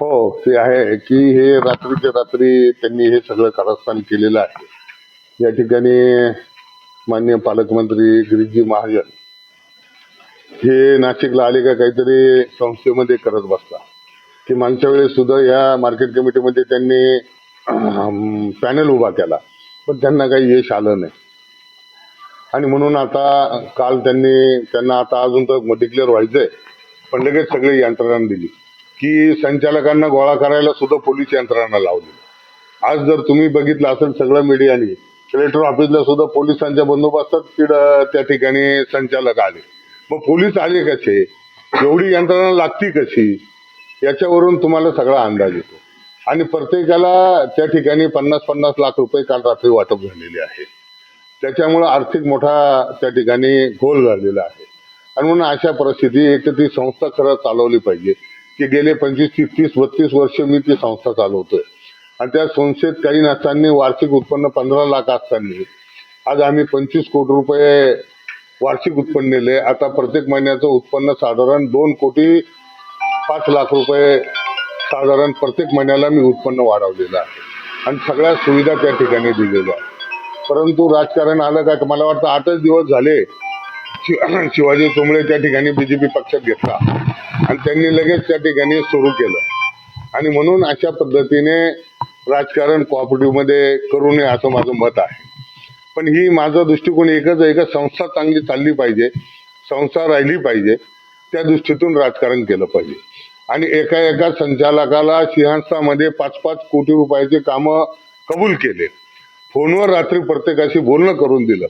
हो ते आहे की हे रात्रीच्या रात्री त्यांनी हे सगळं कारस्थान केलेलं आहे. या ठिकाणी मान्य पालकमंत्री गिरीजी महाजन हे नाशिकला आले का काहीतरी संस्थेमध्ये करत बसला. की मागच्या वेळेस सुद्धा या मार्केट कमिटीमध्ये त्यांनी पॅनल उभा केला. पण त्यांना काही यश आलं नाही. आणि म्हणून आता काल त्यांनी त्यांना आता अजून तर डिक्लेअर व्हायचंय. पण लगेच सगळी यंत्रणा दिली. की संचालकांना गोळा करायला सुद्धा पोलीस यंत्रणा लावली. आज जर तुम्ही बघितलं असेल सगळं मीडियाने कलेक्टर ऑफिसला सुद्धा पोलिसांच्या बंदोबस्तात तिथं त्या ठिकाणी संचालक आले. मग पोलीस आले कसे? एवढी यंत्रणा लागती कशी? याच्यावरून तुम्हाला सगळा अंदाज येतो. आणि प्रत्येकाला त्या ठिकाणी पन्नास पन्नास लाख रुपये काल रात्री वाटप झालेले आहे. त्याच्यामुळं आर्थिक मोठा त्या ठिकाणी घोल झालेला आहे. आणि म्हणून अशा परिस्थिती एक तर ती संस्था खरं चालवली पाहिजे. की गेले पंचवीस तीस तीस बत्तीस वर्ष मी ती संस्था चालवतोय. आणि त्या संस्थेत काही नसताना वार्षिक उत्पन्न पंधरा लाख असताना. आज आम्ही पंचवीस कोटी रुपये वार्षिक उत्पन्न नेले आता प्रत्येक महिन्याचं उत्पन्न साधारण दोन कोटी पाच लाख रुपये साधारण प्रत्येक महिन्याला मी उत्पन्न वाढवलेलं आहे. आणि सगळ्या सुविधा त्या ठिकाणी दिलेल्या परंतु राजकारण आलं का? मला वाटतं आठच दिवस झाले शिवाजी चोंबळे त्या ठिकाणी बीजेपी पक्षात घेतला. आणि त्यांनी लगेच त्या ठिकाणी सुरू केलं. आणि म्हणून अशा पद्धतीने राजकारण cooperative करू नये असं माझं मत आहे. पण ही माझा दृष्टिकोन एकच आहे का संस्था चांगली चालली पाहिजे संस्था राहिली पाहिजे त्या दृष्टीतून राजकारण केलं पाहिजे. आणि एका एका संचालकाला सिंहस्थामध्ये पाच पाच कोटी रुपयाचे कामं कबूल केले. फोनवर रात्री प्रत्येकाशी बोलणं करून दिलं.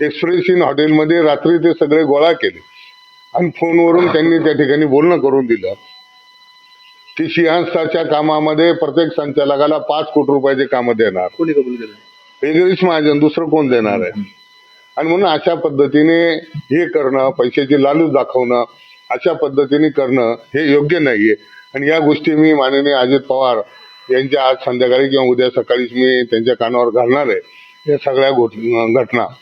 एक्सप्रेस इन हॉटेलमध्ये रात्री ते सगळे गोळा केले. आणि फोनवरून त्यांनी त्या ठिकाणी बोलणं करून दिलं. की सिंहस्थाच्या कामामध्ये प्रत्येक संचालकाला पाच कोटी रुपयाचे कामं देणार. कोणी कबूल केलं? गिरीश महाजन दुसरं कोण देणार आहे? आणि म्हणून अशा पद्धतीने हे करणं पैशाची लालूच दाखवणं अशा पद्धतीने करणं हे योग्य नाहीये. आणि या गोष्टी मी माननीय अजित पवार यांच्या आज संध्याकाळी किंवा उद्या सकाळीच मी त्यांच्या कानावर घालणार आहे. या सगळ्या घटना.